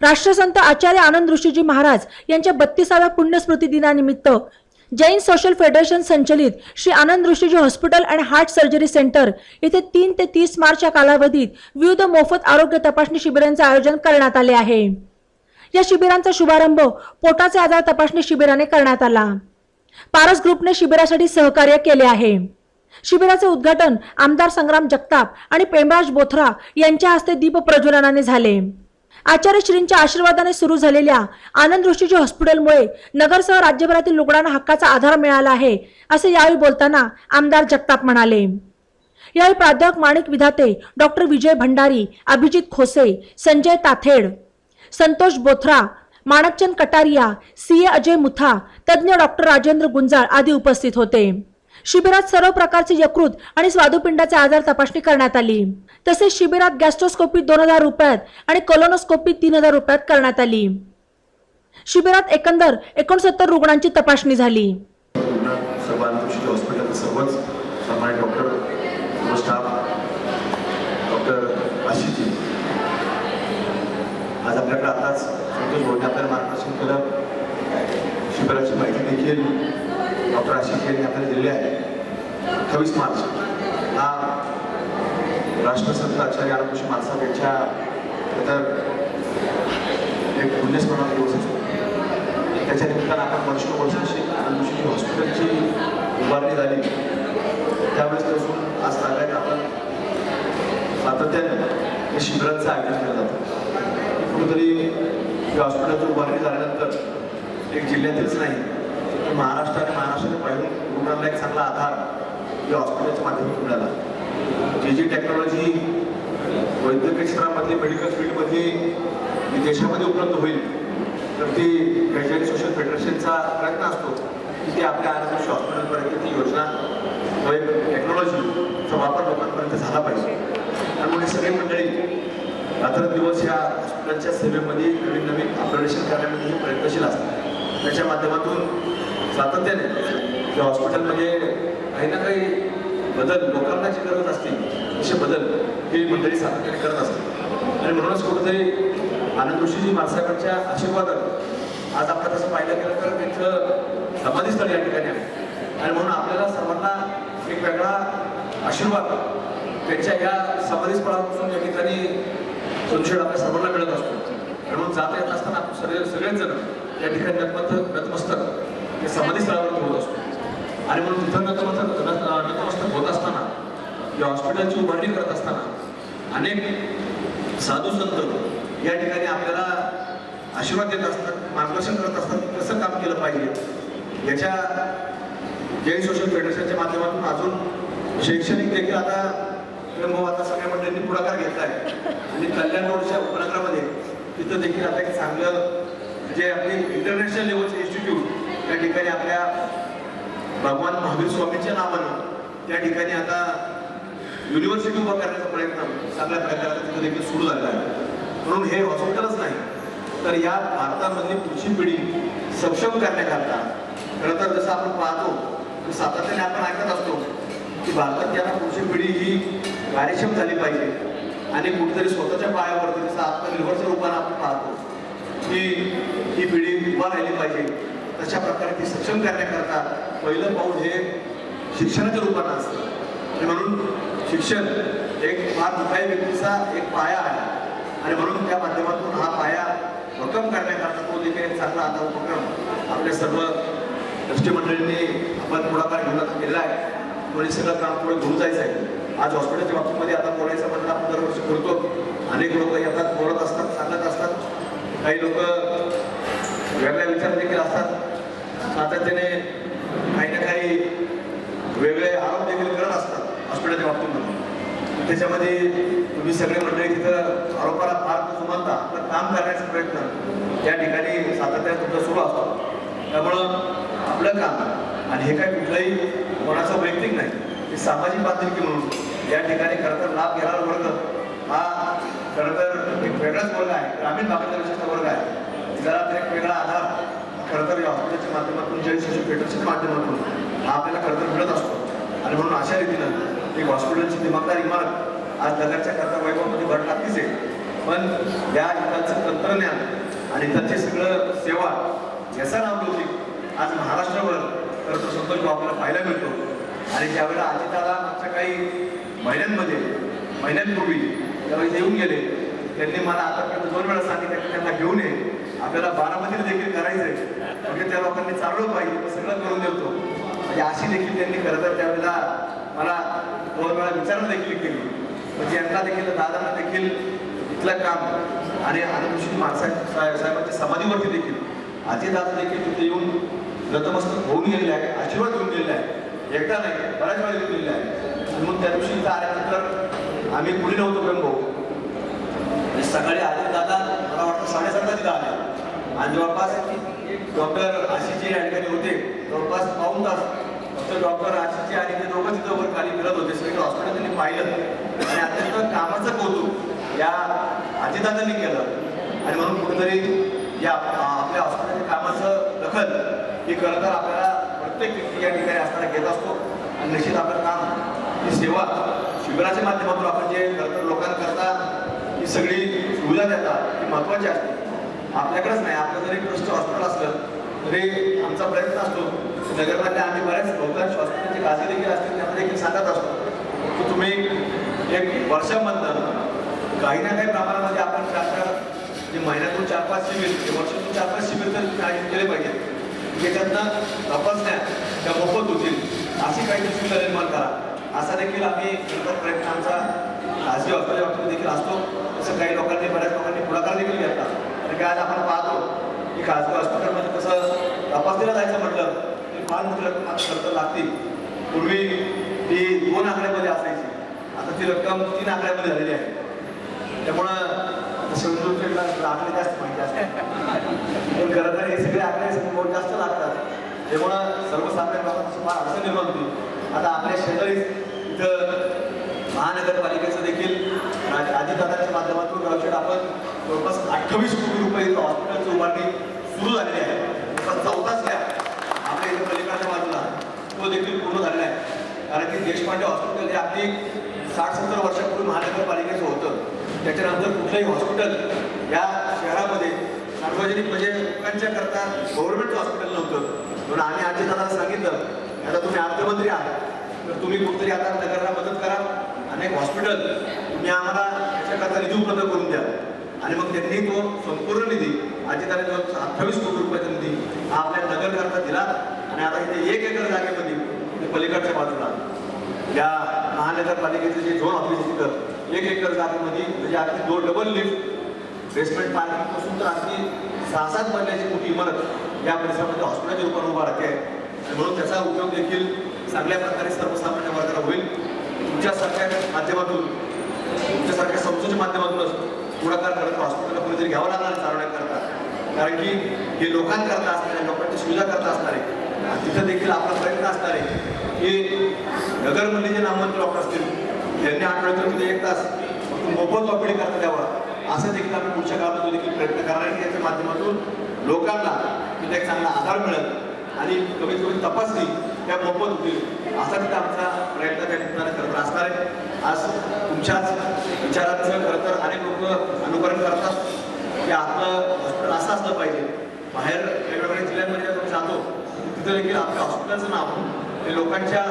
राष्ट्रसंत आचार्य आनंद ऋषीजी महाराज यांच्या बत्तीसाव्या पुण्यस्मृती दिनानिमित्त जैन सोशल फेडरेशन संचलित Shri Anand Rishiji hospital and heart surgery centre येथे तीन ते तीस मार्च या कालावधीत विविध मोफत आरोग्य तपासणी शिबिरांचे आयोजन करण्यात आले आहे. या शिबिरांचा शुभारंभ पोटाचे आजार तपासणी शिबिराने करण्यात आला. पारस ग्रुपने शिबिरासाठी सहकार्य केले आहे. शिबिराचे उद्घाटन आमदार संग्राम जगताप आणि पेमराज बोथरा यांच्या हस्ते दीप प्रज्वलनाने झाले. आचार्यश्रींच्या आशीर्वादाने सुरू झालेल्या आनंद हॉस्पिटलमुळे नगरसह राज्यभरातील रुग्णांना हक्काचा आधार मिळाला आहे असे यावेळी बोलताना आमदार जगताप म्हणाले. यावेळी प्राध्यापक Manik Vidhate doctor Vijay Bhandari Abhijit Khose Sanjay Tathed Santosh Bothra Manakchand Kataria C A Ajay Mutha तज्ज्ञ डॉक्टर राजेंद्र गुंजाळ आदी उपस्थित होते. शिबिरात सर्व प्रकारचे यकृत आणि स्वादुपिंडाचे आजार तपासणी करण्यात आली. तसेच शिबिरात गॅस्ट्रोस्कोपी दोन हजार रुपयात आणि कोलोनोस्कोपी तीन हजार रुपयात करण्यात आली. शिबिरात एकंदर एकोणसत्तर रुग्णांची तपासणी झाली. आज आपल्याकडे आताच संतोष भोवने आपल्याला मार्गदर्शन केलं. शिबिराची माहिती देखील डॉक्टर आशिष यांनी आपल्याला दिलेले आहे. अठ्ठावीस मार्च. हा राष्ट्रसंत आचार्य आनंदशी माणसाहेब यांच्या तर एक पुण्यस्मरण दिवस असतो. त्याच्या निमित्तानं आपण वर्षोवर्षाची आनंदशी हॉस्पिटलची उभारणी झाली त्यावेळेस पासून आज सांगायचं आपण सातत्यानं हे शिबिरांचं आयोजन केलं जातं. कुठेतरी हॉस्पिटलची उभारणी झाल्यानंतर एक जिल्ह्यातीलच नाही तर महाराष्ट्र आणि महाराष्ट्राच्या बाहेरून रुग्णांना एक चांगला आधार या हॉस्पिटलच्या माध्यमातून मिळाला. जी जी टेक्नॉलॉजी वैद्यकीय क्षेत्रामध्ये मेडिकल फील्डमध्ये जी देशामध्ये उपलब्ध होईल तर ती ग्रॅज्युएट सोशल फेडरेशनचा प्रयत्न असतो की ते आपल्या आरोग्य हॉस्पिटलपर्यंत ती योजना व एक टेक्नॉलॉजीचा वापर लोकांपर्यंत झाला पाहिजे. त्यामुळे सगळी मंडळी रात्रंदिवस या हॉस्पिटलच्या सेवेमध्ये नवीन नवीन अपग्रेडेशन करण्यामध्ये हे प्रयत्नशील असतात. त्याच्या माध्यमातून सातत्याने. या हॉस्पिटलमध्ये काही ना काही बदल लोकांना जी गरज असते. तसे बदल हे मंडळी सातत्याने करत असते आणि म्हणूनच कुठेतरी आनंद ऋषीजी माणसाकडच्या आशीर्वादात आज आपण तसं पाहिलं गेलं तर त्यांचं समाधीस्थळ या ठिकाणी आहे. आणि म्हणून आपल्याला सर्वांना एक वेगळा आशीर्वाद त्यांच्या या समाधीस्थळापासून या ठिकाणी संशय आपल्या सर्वांना मिळत असतो. आणि म्हणून जात येत असताना आपण सगळे सगळेच जण या ठिकाणी नतमस्तक नतमस्तक या समाधीस्थळावर होत असतो. आणि म्हणून तिथं नतमस्तक नत- नतमस्तक होत असताना या हॉस्पिटलची उभारणी करत असताना अनेक साधू संत या ठिकाणी आपल्याला आशीर्वाद देत असतात मार्गदर्शन करत असतात कसं काम केलं पाहिजे. याच्या जैन सोशल फेडरेशनच्या माध्यमातून अजून शैक्षणिक देखील आता मग आता सगळ्या मंडळींनी पुढाकार घेतला आहे. आणि कल्याण रोडच्या उपनगरामध्ये तिथं देखील आता एक चांगलं जे आपले इंटरनॅशनल लेवलचे इन्स्टिट्यूट त्या ठिकाणी आपल्या भगवान महावीर स्वामींच्या नावानं त्या ठिकाणी आता युनिव्हर्सिटी उभा करण्याचा प्रयत्न चांगल्या प्रकारे तिथे देखील सुरू झाला आहे. म्हणून हे हॉस्पिटलच नाही तर या भारतामधली पुढची पिढी सक्षम करण्याकरता खरं तर जसं आपण पाहतो सातत्याने आपण ऐकत असतो की भारतात आता पुढची पिढी ही कार्यक्षम झाली पाहिजे आणि कुठेतरी स्वतःच्या पायावरती जसं आत्मनिर्भरच्या रूपाने आपण पाहतो की ही पिढी उभा राहिली पाहिजे. तशा प्रकारे ती सक्षम करण्याकरता पहिलं पाऊल हे शिक्षणाच्या रूपानं असतं. आणि म्हणून शिक्षण एक फार दुखाई व्यक्तीचा एक पाया आहे. आणि म्हणून त्या माध्यमातून हा पाया भक्कम करण्याकरता तो देखील एक चांगला आता उपक्रम आपल्या सर्व ट्रस्टी आपण पुढाकार घेऊन केला आहे. म्हणजे सगळं काम पुढे घेऊन जायचं आहे. आज हॉस्पिटलच्या बाबतीमध्ये आता बोलायचं म्हणलं आपण दरवर्षी बोलतो अनेक लोक येतात बोलत असतात सांगत असतात. काही लोक वेगळ्या विचार देखील असतात. सातत्याने काही ना काही वेगळे आरोप देखील करत असतात हॉस्पिटलच्या बाबतीमध्ये. त्याच्यामध्ये तुम्ही सगळे मंडळी तिथं आरोपाला फार जुमानता आपलं काम करण्याचा प्रयत्न त्या ठिकाणी सातत्याने तुमचा सुरू असतो. त्यामुळं आपलं काम आणि हे काय कुठलंही कोणाचं वैयक्तिक नाही हे सामाजिक बांधिलकी म्हणून या ठिकाणी खरं तर लाभ घेणारा वर्ग हा खरं तर एक वेगळाच वर्ग आहे ग्रामीण भागातला विशिष्ट वर्ग आहे. जरा तर एक वेगळा आधार खरं तर या हॉस्पिटलच्या माध्यमातून जैन शिशू माध्यमातून हा आपल्याला खरं तर मिळत असतो. आणि म्हणून अशा रीतीनं एक हॉस्पिटलची दिमागदार इमारत आज नगरच्या करता वैभवामध्ये भर टाकलीच आहे. पण या इथालचं तंत्रज्ञान आणि इथालची सगळं सेवा याचा नाव होती आज महाराष्ट्रावर तर तर संतोष आपल्याला पाहायला मिळतो. आणि ज्यावेळेला अजिताला मागच्या काही महिन्यांमध्ये महिन्यांपूर्वी त्यावेळेस येऊन गेले त्यांनी मला आतापर्यंत दोन वेळा सांगितलं की त्यांना घेऊन ये. आपल्याला बारामतीला देखील करायचं आहे म्हणजे त्या लोकांनी चालवलं पाहिजे सगळं करून देतो. म्हणजे अशी देखील त्यांनी खरं तर त्यावेळेला मला दोन वेळा विचारणं देखील केली. म्हणजे यांना देखील दादांना देखील इथलं काम आणि आनंदशी माणसा साहेबांच्या समाधीवरती देखील. दादा देखील तिथे येऊन नतमस्तक होऊन गेलेले आहे आशीर्वाद घेऊन गेलेले आहे एकदा नाही बऱ्याच वेळा घेऊन गेलेले आहे आणि मग त्या दिवशी इथं आल्यानंतर आम्ही कुणी नव्हतो प्रेम भाऊ. सकाळी आले दादा मला वाटतं साडेसातला तिथं आले. आणि जवळपास डॉक्टर आशिषजी या ठिकाणी होते. जवळपास पाऊन तास फक्त डॉक्टर आशिषजी आणि ते दोघं तिथं वर खाली फिरत होते. सगळे हॉस्पिटल त्यांनी पाहिलं. आणि अत्यंत कामाचं कौतुक या आजीदादांनी केलं. आणि म्हणून कुठेतरी या आपल्या हॉस्पिटलच्या कामाचं दखल ही खरं तर आपल्याला प्रत्येक व्यक्ती या ठिकाणी असताना घेत असतो. आणि निश्चित आपलं काम ही सेवा शिबिराच्या माध्यमातून आपण जे खरं तर लोकांकरता ही सगळी सुविधा देतात ही महत्त्वाची असते. आपल्याकडेच नाही. आपलं जरी ट्रस्ट हॉस्पिटल असलं तरी आमचा प्रयत्न असतो. नगरमधल्या आम्ही बऱ्याच बहुतांश हॉस्पिटलची काळजी देखील असते त्यामध्ये देखील सांगत असतो. की तुम्ही एक वर्षामधनं काही ना काही प्रमाणामध्ये आपण चार चार जे महिन्यातून चार पाच शिबिर वर्षातून चार पाच शिबिर तर आयोजित केले पाहिजे त्याच्यातनं तपासण्या त्या मोफत होतील अशी काही सुविधा निर्माण करा. असा देखील आम्ही प्रयत्न आमचा खाजगी हॉस्पिटल देखील असतो. तसं काही लोकांनी बऱ्याच लोकांनी पुढाकार देखील घेतला. की आज आपण पाहतो की खाजगी हॉस्पिटलमध्ये कसं तपासणीला जायचं म्हटलं की फार मोठी रक्कम आता खर्च लागतील. पूर्वी ती दोन आकड्यामध्ये असायची. आता ती रक्कम तीन आकड्यामध्ये झालेली आहे. त्यामुळं आता आकडे जास्त माहिती असते पण खरं तर हे सगळे आकडे समोर जास्त लागतात. त्यामुळं सर्वसामान्य लोकांची फार अडचण निर्माण होती. आता आपल्या शेजारीच इथं महानगरपालिकेचं देखील अजितदादांच्या माध्यमातून गावशेड आपण जवळपास अठ्ठावीस कोटी रुपये इथं हॉस्पिटलची उभारणी सुरू झालेली आहे. जवळपास चौथाच घ्या आपल्या इथं पलीकडच्या बाजूला तो देखील पूर्ण झालेला आहे. कारण की देशपांडे हॉस्पिटल हे अगदी साठ सत्तर वर्षापूर्वी महानगरपालिकेचं होतं. त्याच्यानंतर कुठलंही हॉस्पिटल या शहरामध्ये सार्वजनिक म्हणजे लोकांच्या करता गव्हर्नमेंट हॉस्पिटल नव्हतं. म्हणून आम्ही आजी दादाला सांगितलं आता तुम्ही अर्थमंत्री आहात. तर तुम्ही कुठतरी आता नगरला मदत करा. अनेक हॉस्पिटल तुम्ही आम्हाला याच्याकरता निधी उपलब्ध करून द्या. आणि मग त्यांनी तो संपूर्ण निधी अजिताने जो अठ्ठावीस कोटी रुपयाचा निधी हा आपल्या नगरकरता दिला आणि आता इथे एक एकर जागेमध्ये पलीकडच्या बाजूला या महानगरपालिकेचं जे झोन ऑफिस तिथं एक एकर जागेमध्ये म्हणजे अगदी दोन डबल लिफ्ट बेसमेंट पार्किंगपासून तर अगदी सहा सात महिन्याची मोठी इमारत या परिसरामध्ये हॉस्पिटलच्या रूपाने उभा राहते आहे. आणि म्हणून त्याचा उपयोग देखील चांगल्या प्रकारे सर्वसामान्य वर्गाला होईल. तुमच्यासारख्या माध्यमातून तुमच्यासारख्या संस्थेच्या माध्यमातूनच पुढाकार करत हॉस्पिटलला कोणीतरी घ्यावं लागणार चालवण्याकरता कारण की हे लोकांकरता असणारे लोकांची सुविधा करता असणारे तिथं देखील आपला प्रयत्न असणार आहे की नगरमधले जे नामवंत डॉक्टर असतील त्यांनी आठवड्यातून तिथे एक तास मोफत ऑपरेटिंग करता द्यावा. असं देखील आम्ही पुढच्या काळामध्ये देखील प्रयत्न करणार आहे की याच्या माध्यमातून लोकांना तिथे एक चांगला आधार मिळेल. आणि कमीत कमी तपासणी त्या मोफत असा तिथं आमचा प्रयत्न त्या ठिकाणी करत असणार आहे. आज तुमच्याच विचारांचं खरं तर अनेक लोक अनुकरण करतात. की आपलं हॉस्पिटल असं असलं पाहिजे. बाहेर वेगवेगळ्या जिल्ह्यांमध्ये आपण जातो तिथं देखील आपल्या हॉस्पिटलचं नाव हे लोकांच्या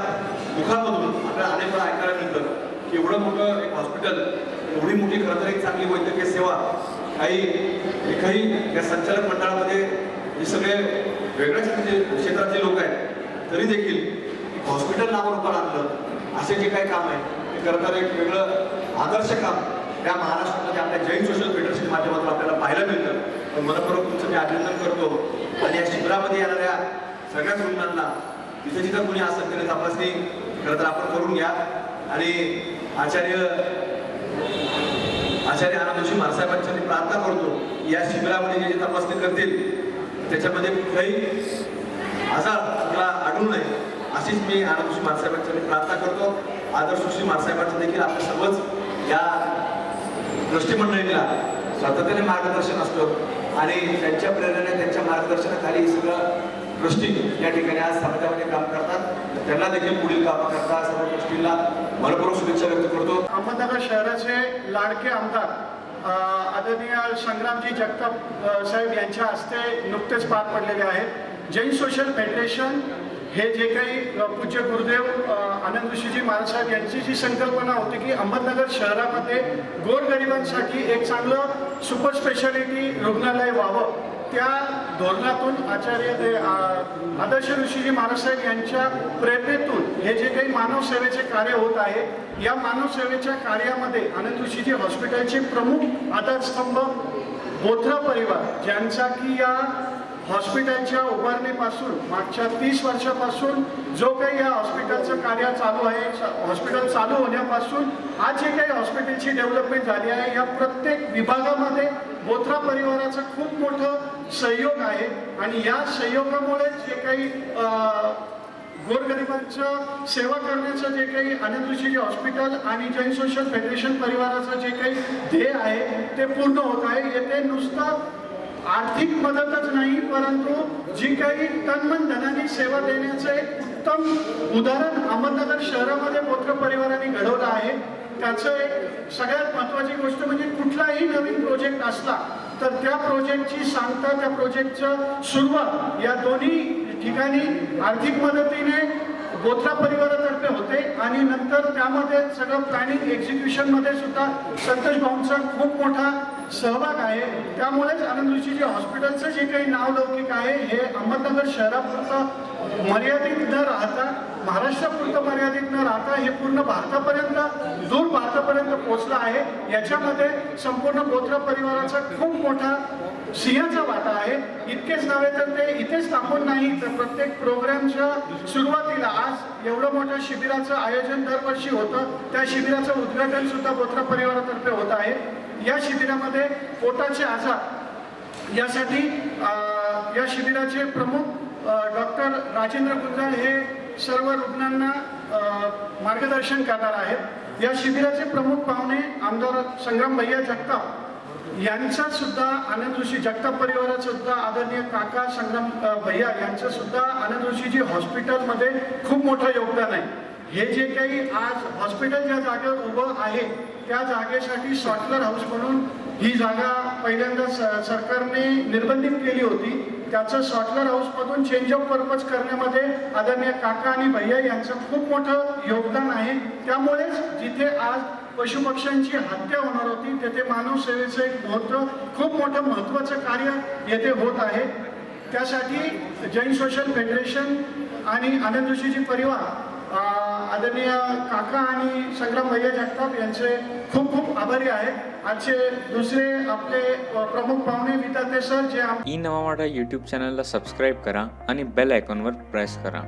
मुखामधून आपल्याला अनेक वेळा ऐकायला मिळतं की एवढं मोठं एक हॉस्पिटल एवढी मोठी खरं तर एक चांगली वैद्यकीय सेवा काही एकही या संचालक मंडळामध्ये जे सगळे वेगळ्या क्षेत्राचे म्हणजे क्षेत्रातले लोक आहेत तरी देखील हॉस्पिटल नावारूपाला आणलं. असे जे काही काम आहे ते करताना एक वेगळं आदर्श काम त्या महाराष्ट्रामध्ये आपल्या जैन सोशल फेडरेशन माध्यमातून आपल्याला पाहायला मिळतं. पण मनपूर्वक तुमचं मी अभिनंदन करतो. आणि या शिबिरामध्ये येणाऱ्या सगळ्याच रुग्णांना जिथं जिथं कुणी असं केलं तपासणी खरं तर आपण करून घ्या. आणि आचार्य आचार्य आनंद जोशी महासाहेबांच्या मी प्रार्थना करतो या शिबिरामध्ये जे जे तपासणी करतील त्याच्यामध्ये कुठलाही आजार आपला आढळू नये. अशीच मी आनंद जोशी महासाहेबांच्या प्रार्थना करतो. आदर्श जोशी महासाहेबांचं देखील आपल्या सर्वच या दृष्टीमंडळीला सातत्याने मार्गदर्शन असतं. आणि त्यांच्या प्रेरणेने त्यांच्या मार्गदर्शनाखाली सगळं दृष्टी या ठिकाणी आज समाजामध्ये काम करतात. त्यांना देखील पुढील कामं करतात सर्व गोष्टींना भरपूर शुभेच्छा व्यक्त करतो. अहमदनगर शहराचे लाडके आमदार आदरणीय संग्रामजी जगताप साहेब यांच्या हस्ते नुकतेच पार पडलेले आहेत. जैन सोशल फेडरेशन हे जे काही पूज्य गुरुदेव आनंद ऋषीजी महाराज यांची जी संकल्पना होती की अहमदनगर शहरामध्ये गोरगरिबांसाठी एक चांगलं सुपर स्पेशालिटी रुग्णालय व्हावं त्या धोरणातून आचार्य आदर्श ऋषीजी महाराजसाहेब यांच्या प्रेरणेतून हे जे काही मानव सेवेचे कार्य होत आहे या मानव सेवेच्या कार्यामध्ये आनंद ऋषीजी हॉस्पिटलचे प्रमुख आधारस्तंभ बोथरा परिवार ज्यांचा की या हॉस्पिटलच्या उभारणीपासून मागच्या तीस वर्षापासून जो काही या हॉस्पिटलचं कार्य चालू आहे हॉस्पिटल चालू होण्यापासून आज जे काही हॉस्पिटलची डेव्हलपमेंट झाली आहे या प्रत्येक विभागामध्ये बोथरा परिवाराचं खूप मोठं सहयोग आहे. आणि या सहयोगामुळे जे काही गोरगरिबांचं सेवा करण्याचं जे काही आनंद ऋषीजी हॉस्पिटल आणि जैन सोशल फेडरेशन परिवाराचं जे काही ध्येय आहे ते पूर्ण होत आहे. येथे नुसतं आर्थिक मदतच नाही परंतु जी काही तन्मन धनाने सेवा देण्याचं एक उत्तम उदाहरण अहमदनगर शहरामध्ये मोत्र परिवाराने घडवलं आहे. त्याचं एक सगळ्यात महत्त्वाची गोष्ट म्हणजे कुठलाही नवीन प्रोजेक्ट असला तर त्या प्रोजेक्टची सांगता त्या प्रोजेक्टचं सुरुवात या दोन्ही ठिकाणी आर्थिक मदतीने बोथरा परिवारातर्फे होते. आणि नंतर त्यामध्ये सगळं प्लॅनिंग एक्झिक्युशनमध्ये सुद्धा संतोष भाऊंचा खूप मोठा सहभाग आहे. त्यामुळेच आनंद ऋषीजी हॉस्पिटलचं जे काही नाव लौकिक आहे हे अहमदनगर शहरापुरतं मर्यादित न राहता महाराष्ट्रापुरतं मर्यादित न राहता हे पूर्ण भारतापर्यंत दूर भारतापर्यंत पोहोचलं आहे. याच्यामध्ये संपूर्ण गोत्र परिवाराचा खूप मोठा सिंहाचा वाटा आहे. इतकेच नव्हे तर ते इथेच थांबून नाही तर प्रत्येक प्रोग्रामच्या सुरुवातीला आज एवढं मोठ्या शिबिराचं आयोजन दरवर्षी होतं. त्या शिबिराचं उद्घाटन सुद्धा बोथरा परिवारातर्फे होत आहे. या शिबिरामध्ये पोटाचे आजार यासाठी या शिबिराचे प्रमुख डॉक्टर राजेंद्र गुंजाळ हे सर्व रुग्णांना मार्गदर्शन करणार आहेत. या शिबिराचे प्रमुख पाहुणे आमदार संग्राम भैया जगताप यांचा सुद्धा आनंद ऋषी जगताप परिवारात सुद्धा आदरणीय काका संग्राम भैया यांचं सुद्धा आनंद ऋषीजी हॉस्पिटलमध्ये खूप मोठं योगदान आहे. हे जे काही आज हॉस्पिटल ज्या जागेवर उभं आहे त्या जागेसाठी सॉटलर हाऊस म्हणून ही जागा पहिल्यांदा स- सरकारने निर्बंधित केली होती. त्याचं सॉटलर हाऊसमधून चेंज ऑफ पर्पज करण्यामध्ये आदरणीय काका आणि भैया यांचं खूप मोठं योगदान आहे. त्यामुळेच जिथे आज पशुपक्ष्यांची हत्या होणार होती. तेथे मानव सेवेचं एक महत्त्व खूप मोठं महत्त्वाचं कार्य येथे होत आहे. त्यासाठी जैन सोशल फेडरेशन आणि आनंद जोशीजी परिवार आदरणीय काका आणि संग्राम भैया जगताप यांचे खूप खूप आभारी आहे. आजचे दुसरे आपले प्रमुख पाहुणे विताते सर जे ई नवा मराठा यूट्यूब चॅनलला सबस्क्राईब करा आणि बेल आयकॉनवर प्रेस करा.